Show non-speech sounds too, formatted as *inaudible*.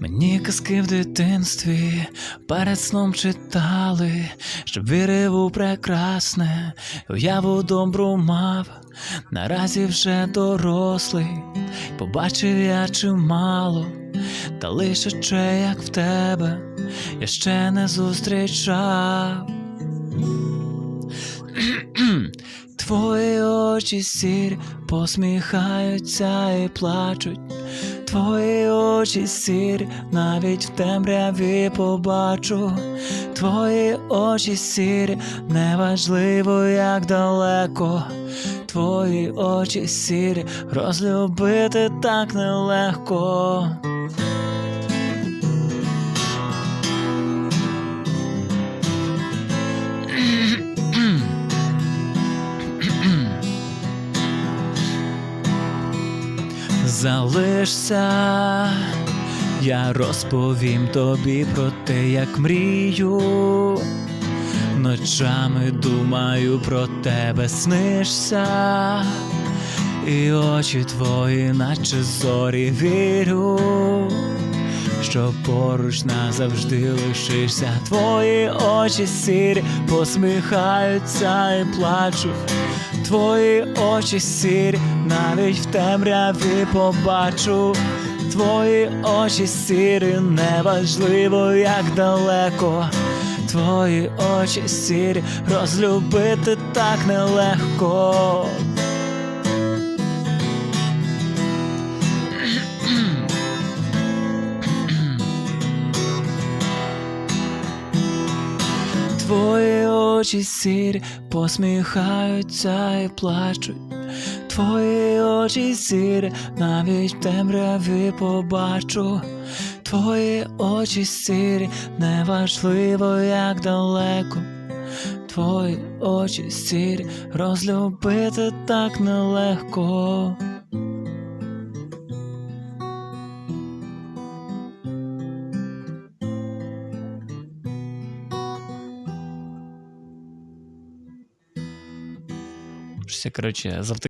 Мені казки в дитинстві перед сном читали, щоб вірив у прекрасне, уяву добру мав, наразі вже дорослий, побачив я чимало, та лише че, як в тебе, я ще не зустрічав. *clears throat* Твої очі сірі посміхаються і плачуть. Твої очі сірі, навіть в темряві побачу. Твої очі сірі, неважливо, як далеко. Твої очі сірі, розлюбити так нелегко. Залишся, я розповім тобі про те, як мрію. Ночами думаю про тебе, снишся, і очі твої, наче зорі, вірю, що поруч назавжди лишишся. Твої очі сірі посміхаються і плачуть. Твої очі сірі, навіть в темряві побачу. Твої очі сірі, неважливо, як далеко. Твої очі сірі, розлюбити так нелегко. Твої очі сірі посміхаються і плачуть. Твої очі сірі, навіть в темряві побачу. Твої очі сірі, неважливо, як далеко. Твої очі сірі, розлюбити так нелегко. Щось я, коротше, завтра.